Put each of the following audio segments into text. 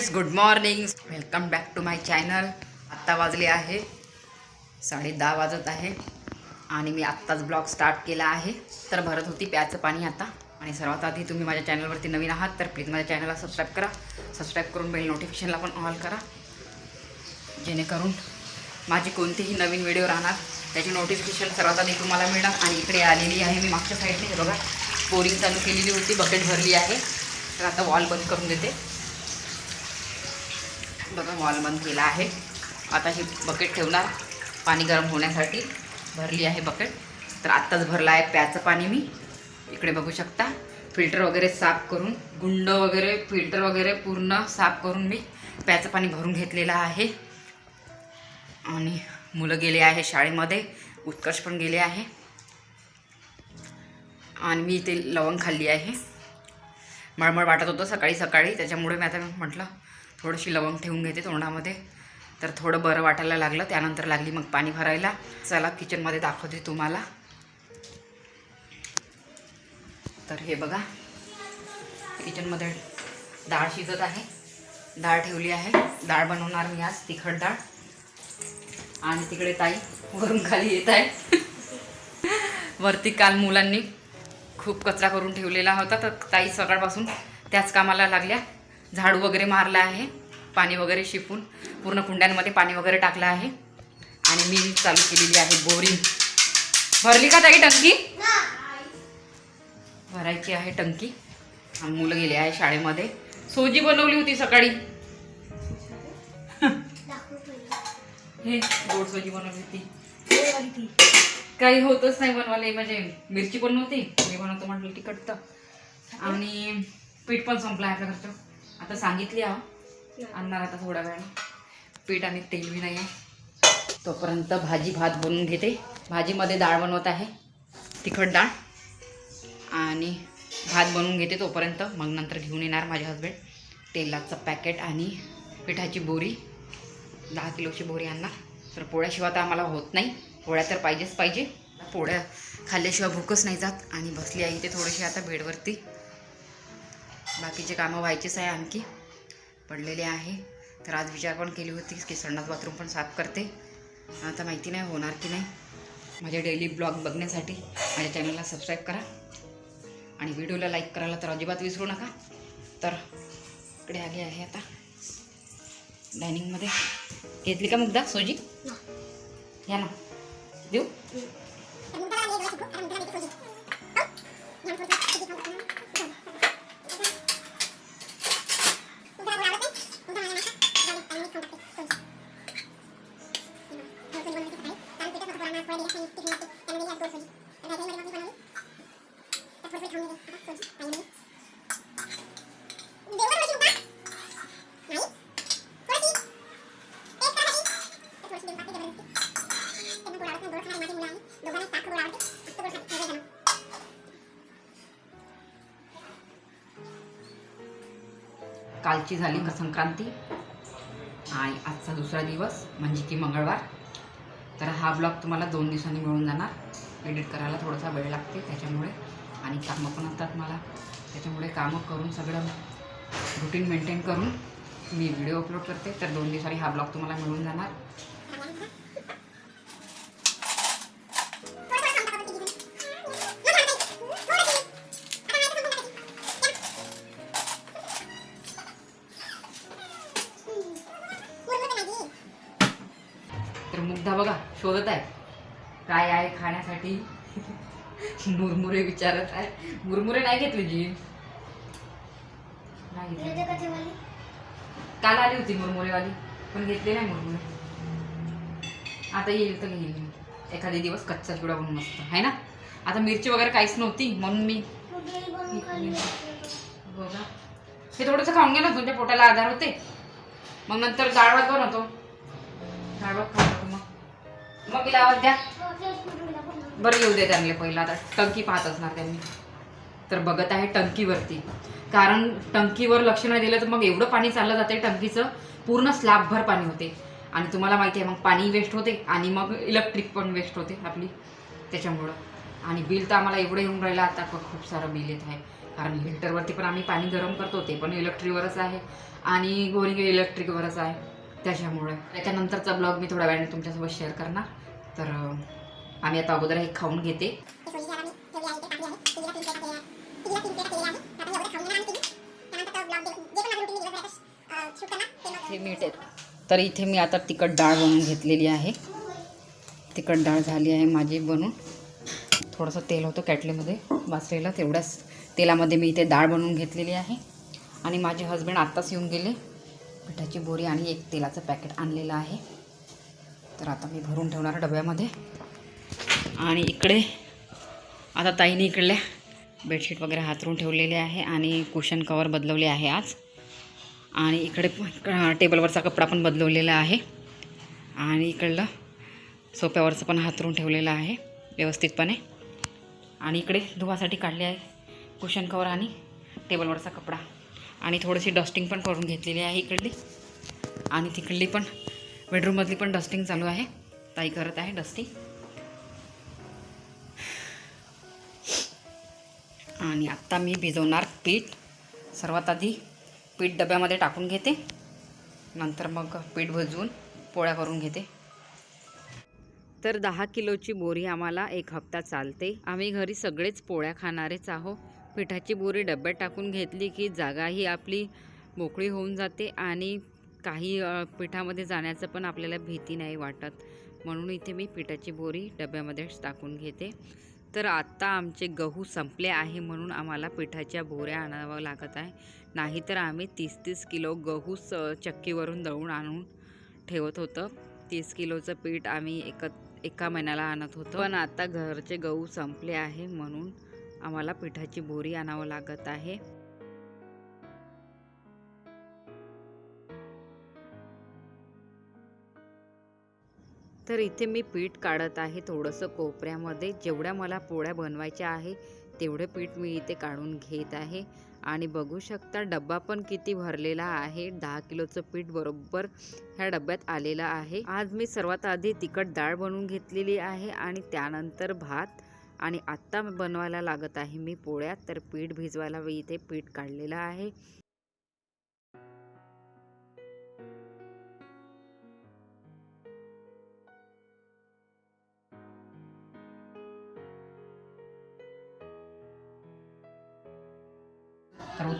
Friends good morning welcome back to my channel आत्ता वाजले आहे. साडे दहा वाजत आहे. आणि मी आत्ताच ब्लॉग स्टार्ट केला आहे. तर भरत होती प्याचं पाणी आता. आणि सर्वात आधी तुम्ही माझ्या चॅनलवरती नवीन आहात तर प्लीज माझ्या चॅनलला सबस्क्राईब करा. सबस्क्राईब करून बेल नोटिफिकेशनला पण ऑल करा. जेणेकरून माझी कोणतीही नवीन व्हिडिओ राहणार. त्याची नोटिफिकेशन सर्वात आधी तुम्हाला मिळणार. आणि इकडे आलेली आहे मी मागच्या साईडने बघा बोरिंग चालू केलेली होती. बकेट भरली आहे. तर आता वॉल बंद करून देते. बघा वॉल बंद केला आहे. आता हे बकेट ठेवणार पाणी गरम होण्यासाठी. भरली आहे बकेट तर आत्ताच भरलं आहे प्याचं पाणी मी. इकडे बघू शकता. फिल्टर वगैरे साफ करून गुंड वगैरे फिल्टर वगैरे पूर्ण साफ करून मी प्याचं पाणी भरून घेतलेलं आहे. आणि मुलं गेले आहे शाळेमध्ये. उत्कर्ष पण गेले आहे. आणि मी इथे लवंग खाल्ली आहे. मळमळ वाटत होतं सकाळी सकाळी. त्याच्यामुळे मी आता म्हटलं थोडीशी लवंग ठेवून घेते तोंडामध्ये. तर थोडं बरं वाटायला लागलं त्यानंतर लागली मग पाणी भरायला. चला किचनमध्ये दाखवते तुम्हाला. तर हे बघा किचनमध्ये डाळ शिजत आहे. डाळ ठेवली आहे. डाळ बनवणार मी आज तिखट डाळ. आणि तिकडे ताई वरून खाली येत आहे. वरती काल मुलांनी खूप कचरा करून ठेवलेला होता तर ताई सकाळपासून त्याच कामाला लागल्या. झाडू वगैरे मारला आहे पाणी वगैरे शिपून पूर्ण कुंड्यांमध्ये पाणी वगैरे टाकलं आहे. आणि मी चालू केलेली आहे बोरिंग. भरली का ताई टंकी? भरायची आहे टंकी. मुलं गेले आहे शाळेमध्ये. सोजी बनवली होती सकाळी. हे गोड सोजी बनवली होती. काही होतच नाही बनवायला म्हणजे मिरची पण नव्हती. मी बनवतो म्हटलं तिखट तर. आणि पीठ पण संपलं आहे आपल्या घरचं. आता सांगितली आहो. आणणार आता थोड्या वेळ. पीठ आणि तेल बी नाही आहे तोपर्यंत भाजी भात बनवून घेते. भाजीमध्ये डाळ बनवत आहे. तिखट डाळ. आणि भात बनवून घेते तोपर्यंत. मग नंतर घेऊन येणार माझे हस्बंड तेलाचं पॅकेट आणि पिठाची बोरी. दहा किलोची बोरी आणणार. तर पोळ्याशिवाय तर आम्हाला होत नाही. पोळ्या तर पाहिजेच पाहिजे. पोळ्या खाल्ल्याशिवाय भूकच नाही जात. आणि बसली आहे ते थोडीशी आता बेडवरती. बाकीचे कामं व्हायचेच आहे आणखी. पडलेले आहे. तर आज विचार पण केली होती की संडास बाथरूम पण साफ करते. आता माहिती नाही होणार की नाही. माझे डेली ब्लॉग बघण्यासाठी माझ्या चॅनलला सबस्क्राईब करा. आणि व्हिडिओला लाईक करायला तर अजिबात विसरू नका. तर इकडे आली आहे आता. डायनिंगमध्ये घेतली का मुग्धा सोजी? या ना. देऊ? कालची झाली का संक्रांती आणि आजचा दुसरा दिवस म्हणजे की मंगळवार. तर हा ब्लॉग तुम्हाला दोन दिवसांनी मिळून जाणार. एडिट करायला थोडासा वेळ लागते त्याच्यामुळे. आणि कामं पण असतात मला. त्याच्यामुळे कामं करून सगळं रुटीन मेंटेन करून मी व्हिडिओ अपलोड करते. तर दोन दिवसांनी हा ब्लॉग तुम्हाला मिळून जाणार. तर मुग्धा बघा शोधत आहे. काय आहे खाण्यासाठी? मुरमुरे विचारत आहे. मुरमुरे नाही घेतले जी. नाही घेतले. काल आली होती मुरमुरेवाली पण घेतले नाही मुरमुरे. आता येईल तर घेईल. एखादे दिवस कच्चा चिवडा बनवून मस्त आहे ना? आता मिरची वगैरे काहीच नव्हती म्हणून मी बघा. हे थोडंसं खाऊन घे ना तुमच्या पोटाला आधार होते. मग नंतर डाळ भात बनवतो. डाळ भात खातो. मग तिला आवाज द्या. बरं येऊ दे त्यांना पहिला. आता टंकी पाहत असणार त्यांनी. तर बघत आहे टंकीवरती. कारण टंकीवर लक्ष नाही दिलं तर मग एवढं पाणी चाललं जाते टंकीचं. पूर्ण स्लॅबभर पाणी होते. आणि तुम्हाला माहिती आहे मग पाणी वेस्ट होते आणि मग इलेक्ट्रिक पण वेस्ट होते आपली. त्याच्यामुळं. आणि बिल तर आम्हाला एवढं येऊन राहिलं आता खूप सारं बिल येत आहे. कारण हिटरवरती पण आम्ही पाणी गरम करतो ते पण इलेक्ट्रिकवरच आहे. आणि गोरी इलेक्ट्रिकवरच आहे. त्याच्यामुळे. त्याच्यानंतरचा ब्लॉग मी थोड्या वेळाने तुमच्यासोबत शेअर करणार. तर आम्ही आता अगोदर हे खाऊन घेते. तर इथे मी आता तिखट डाळ बनवून घेतलेली आहे. तिखट डाळ झाली आहे माझी बनवून थोडंसं तेल होतं कॅटलीमध्ये वाचलेलं तेवढ्याच तेलामध्ये मी इथे डाळ बनवून घेतलेली आहे. आणि माझे हस्बंड आत्ताच येऊन गेले. पिठाची बोरी आणि एक तेलाचं पॅकेट आणलेलं आहे. तर आता मी भरून ठेवणार डब्यामध्ये. आणि इकडे आता ताईने इकडल्या बेडशीट वगैरे हातरून ठेवलेले आहे आणि कुशन कवर बदलवले आहे आज. आणि इकडे टेबलवरचा कपडा पण बदलवलेला आहे. आणि इकडलं सोप्यावरचं पण हातरून ठेवलेलं आहे व्यवस्थितपणे. आणि इकडे धुवासाठी काढले आहे कुशन कवर आणि टेबलवरचा कपडा. आणि थोडीशी डस्टिंग पण करून घेतलेली आहे इकडली. आणि तिकडली पण बेडरूममधली पण डस्टिंग चालू आहे. ताई करत आहे डस्टिंग. आणि आत्ता मी भिजवणार पीठ. सर्वात आधी पीठ डब्यामध्ये टाकून घेते. नंतर मग पीठ भजवून पोळ्या करून घेते. तर दहा किलोची बोरी आम्हाला एक हप्ता चालते. आम्ही घरी सगळेच पोळ्या खाणारेच आहो. पिठाची बोरी डब्यात टाकून घेतली की जागाही आपली मोकळी होऊन जाते आणि काही पिठामध्ये जाण्याचं पण आपल्याला भीती नाही वाटत. म्हणून इथे मी पिठाची बोरी डब्यामध्येच टाकून घेते. तर आत्ता आमचे गहू संपले आहे म्हणून आम्हाला पिठाच्या बोऱ्या आणावं लागत आहे. नाहीतर आम्ही तीस तीस किलो गहू स चक्कीवरून दळून आणून ठेवत होतं. तीस किलोचं पीठ आम्ही एक एका महिन्याला आणत होतो. पण आता घरचे गहू संपले आहे म्हणून आम्हाला पिठाची बोरी आणावं लागत आहे. तर इथे मी पीठ काढत आहे थोडंसं कोपऱ्यामध्ये. जेवढ्या मला पोळ्या बनवायच्या आहे तेवढं पीठ मी इथे काढून घेत आहे. आणि बघू शकता डब्बा पण किती भरलेला आहे. दहा किलोचं पीठ बरोबर ह्या डब्यात आलेलं आहे. आज मी सर्वात आधी तिखट डाळ बनवून घेतलेली आहे आणि त्यानंतर भात. आणि आत्ता बनवायला लागत आहे मी पोळ्या तर पीठ भिजवायला मी इथे पीठ काढलेलं आहे.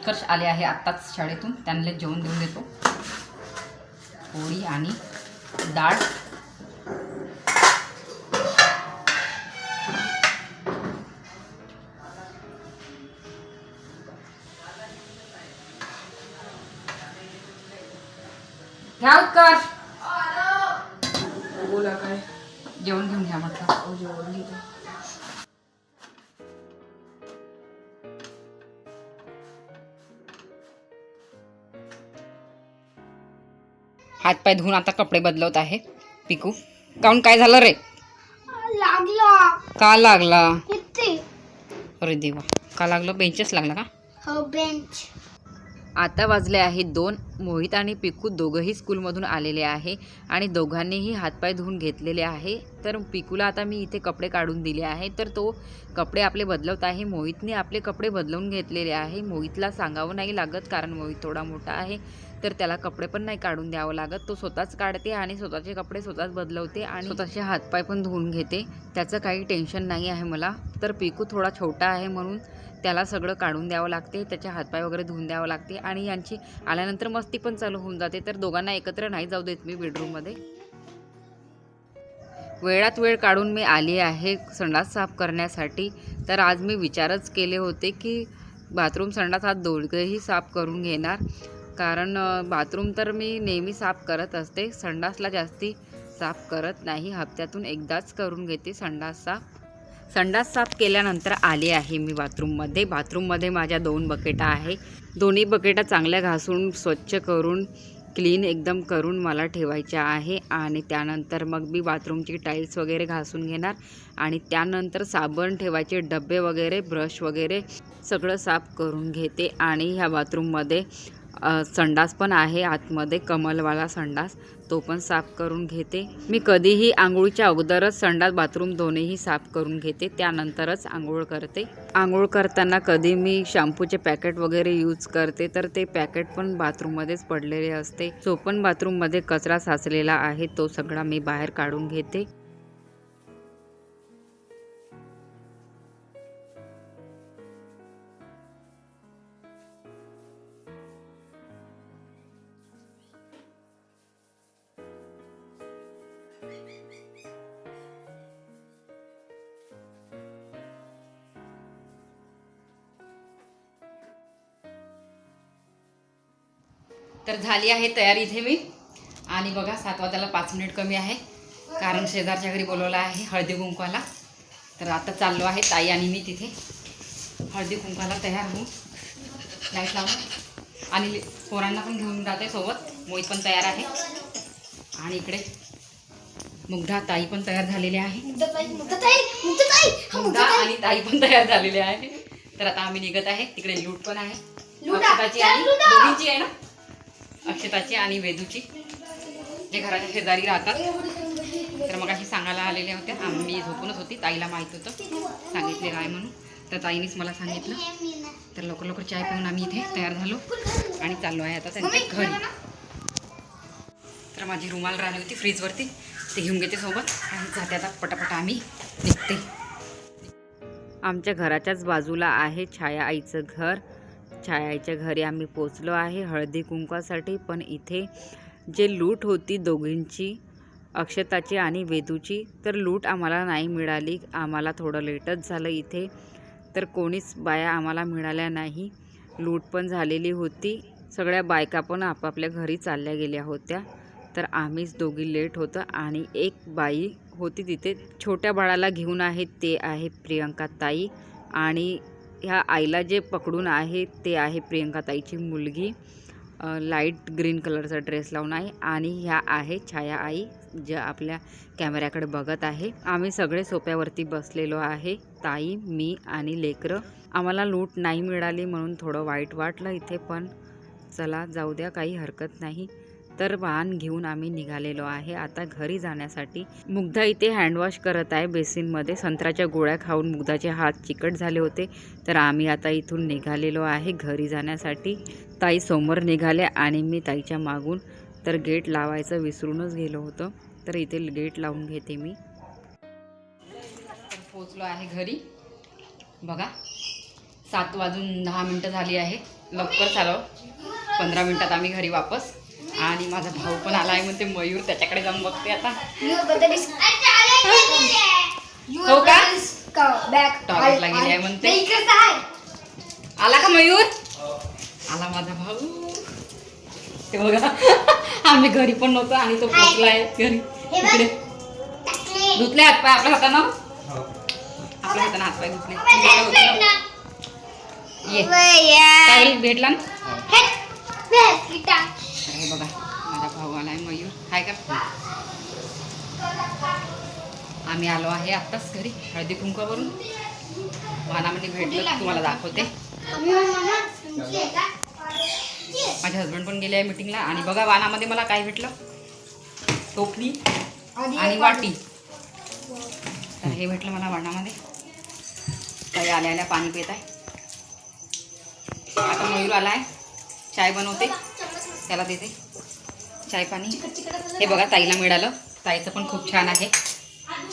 उत्कर्ष आले आहे आत्ताच शाळेतून. त्यांना जेवण देऊन देतो. पोळी आणि डाळ. हातपाय धुवून आता कपडे बदलवत आहे. पिकू काऊन काय झालं रे? लागला. का लागला? अरे देवा का लागलं? बेंचच लागला का? हो बेंच. आता वाजले आहे दोन. मोहित आणि पिकू दोघंही स्कूलमधून आलेले आहे आणि दोघांनीही हातपाय धुवून घेतलेले आहे. तर पिकूला आता मी इथे कपडे काढून दिले आहे. तर तो कपडे आपले बदलवत आहे. मोहितने आपले कपडे बदलवून घेतलेले आहे. मोहितला सांगावं नाही लागत कारण मोहित थोडा मोठा आहे. तर त्याला कपडे पण नाही काढून द्यावं लागत. तो स्वतःच काढते आणि स्वतःचे कपडे स्वतःच बदलवते आणि स्वतःचे हातपाय पण धुवून घेते. त्याचं काही टेन्शन नाही आहे मला. तर पिकू थोडा छोटा आहे म्हणून त्याला सगळं काढून द्यावं लागते. त्याचे हातपाय वगैरे धुवून द्यावं लागते आणि यांची आल्यानंतर मस्ती पण चालू होऊन जाते. तर दोघांना एकत्र नाही जाऊ देत मी बेडरूममध्ये. वेळात वेळ काढून मी आली आहे संडास साफ करण्यासाठी. तर आज मी विचारच केले होते की बाथरूम संडास हा दोघंही साफ करून घेणार. कारण बाथरूम तर मी नेहमी साफ करत असते. संडासला जास्ती साफ करत नाही. हप्त्यातून एकदाच करून घेते संडास साफ. संडास साफ केल्यानंतर आले आहे मी बाथरूममध्ये. बाथरूममध्ये माझ्या दोन बकेटा आहे. दोन्ही बकेटा चांगल्या घासून स्वच्छ करून क्लीन एकदम करून मला ठेवायच्या आहे. आणि त्यानंतर मग मी बाथरूमची टाईल्स वगैरे घासून घेणार. आणि त्यानंतर साबण ठेवायचे डबे वगैरे ब्रश वगैरे सगळं साफ करून घेते. आणि ह्या बाथरूममध्ये संडास पण आहे आतमध्ये कमलवाला संडास. तो पण साफ करून घेते. मी कधीही आंघोळीच्या अगोदरच संडास बाथरूम दोन्हीही साफ करून घेते. त्यानंतरच आंघोळ करते. आंघोळ करताना कधी मी शॅम्पूचे पॅकेट वगैरे यूज करते तर ते पॅकेट पण बाथरूममध्येच पडलेले असते. जो पण बाथरूममध्ये कचरा साचलेला आहे तो सगळा मी बाहेर काढून घेते. तर झाली आहे तयारी इथे मी. आणि बघा सात वाजायला पाच मिनिट कमी आहे. कारण शेजारच्या घरी बोलवलं आहे हळदी कुंकवाला. तर आता चाललो आहे ताई आणि मी तिथे. हळदी कुंकवाला तयार होऊन. लाइट लावून. आणि पोरांना पण घेऊन जाते सोबत. मोहित पण तयार आहे. आणि इकडे मुग्धा ताई पण तयार झालेली आहे. मुग्धा आणि ताई पण तयार झालेले आहे. तर आता आम्ही निघत आहे. तिकडे लूट पण आहे. आहे ना? अक्षताची आणि वेदूची जे घराच्या शेजारी राहतात. तर मग अशी सांगायला आलेल्या होत्या. आम्ही झोपूनच होती ताईला माहीत होतं. सांगितलेलं आहे म्हणून. तर ताईनेच मला सांगितलं. तर लवकर लवकर चाय पिऊन आम्ही इथे तयार झालो आणि चाललो आहे आता त्यांच्या घरी. तर माझी रुमाल राहिली होती फ्रीजवरती. ते घेऊन घेते सोबत. आणि जाते आता पटापट आम्ही. निघते. आमच्या घराच्याच बाजूला आहे छाया आईचं घर. छायाच्या घरी आम्ही पोचलो आहे हळदी कुंकवासाठी. पण इथे जे लूट होती दोघींची अक्षताची आणि वेदूची तर लूट आम्हाला नाही मिळाली. आम्हाला थोडं लेटच झालं इथे. तर कोणीच बाया आम्हाला मिळाल्या नाही. लूट पण झालेली होती. सगळ्या बायका पण आपापल्या घरी चालल्या गेल्या होत्या. तर आम्हीच दोघी लेट होतं आणि एक बाई होती तिथे. छोट्या बाळाला घेऊन आहे ते आहे प्रियंका ताई आणि ह्या आईला जे पकडून आहे ते आहे प्रियंका ताईची मुलगी. लाइट ग्रीन कलरचा ड्रेस लावून आहे आणि ह्या आहे छाया आई ज्या आपल्या कॅमेऱ्याकडे बघत आहे. आम्ही सगळे सोप्यावरती बसलेलो आहे. ताई मी आणि लेकरं. आम्हाला लूट नाही मिळाली म्हणून थोडं वाईट वाटलं इथे पण चला जाऊ द्या काही हरकत नाही. तर वाहन घेऊन आम्ही निघालेलो आहे. आता घरी जाण्यासाठी मुग्धा इथे हँडवॉश करत आहे. बेसिनमध्ये संत्र्याच्या गोळ्या खाऊन मुग्धाचे हात चिकट झाले होते. तर आम्ही आता इथून निघालेलो आहे. घरी जाण्यासाठी ताई समोर निघाल्या आणि मी ताईच्या मागून तर गेट लावायचं विसरूनच गेलो होतं. तर इथे गेट लावून घेते मी. पोचलो आहे घरी. बघा सात वाजून दहा मिनटं झाली आहे. लवकर चालव. पंधरा मिनटात आम्ही घरी वापस. आणि माझा भाऊ पण आला आहे म्हणते मयूर त्याच्याकडे जाऊन बघते आता. हो का? बॅक टॉयलेटला गेली आहे म्हणते. आला का मयूर? आला माझा भाऊ. ते बघा आम्ही घरी पण नव्हतो आणि तो पोचलाय घरी. इकडे. धुतले हातपाय आपल्या हातानं? आपल्या हातानं हातपाय धुतले. भेटला. ना तर हे बघा माझा भाऊ आलाय मयूर हाय का? आम्ही आलो आहे आत्ताच घरी हळदी कुंकावरून वाहनामध्ये भेटलं तुम्हाला दाखवते. माझे हस्बंड पण गेले आहे मिटिंगला आणि बघा वाहनामध्ये मला काय भेटलं? टोपली आणि वाटी. तर हे भेटलं मला वाहनामध्ये काही आल्या आल्या पाणी पित आहे. आता मयूर आलाय. चाय बनवते. त्याला देते. चाय पाणी. हे बघा ताईला मिळालं. ताईचं पण खूप छान आहे.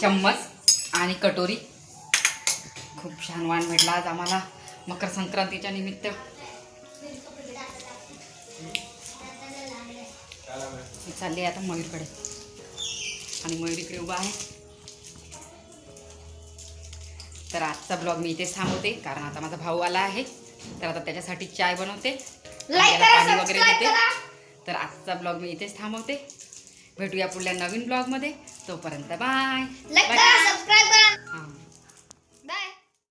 चम्मच आणि कटोरी. खूप छान वाण भेटला आज आम्हाला मकर संक्रांतीच्या निमित्त. चालली आता मयूरकडे. आणि मयूर इकडे उभा आहे. तर आजचा ब्लॉग मी इथेच थांबवते कारण आता माझा भाऊ आला आहे. तर आता त्याच्यासाठी चाय बनवते. पाणी वगैरे देते. तर आजचा ब्लॉग मी इथेच थांबवते. भेटूया पुढल्या नवीन ब्लॉगमध्ये तोपर्यंत बाय करा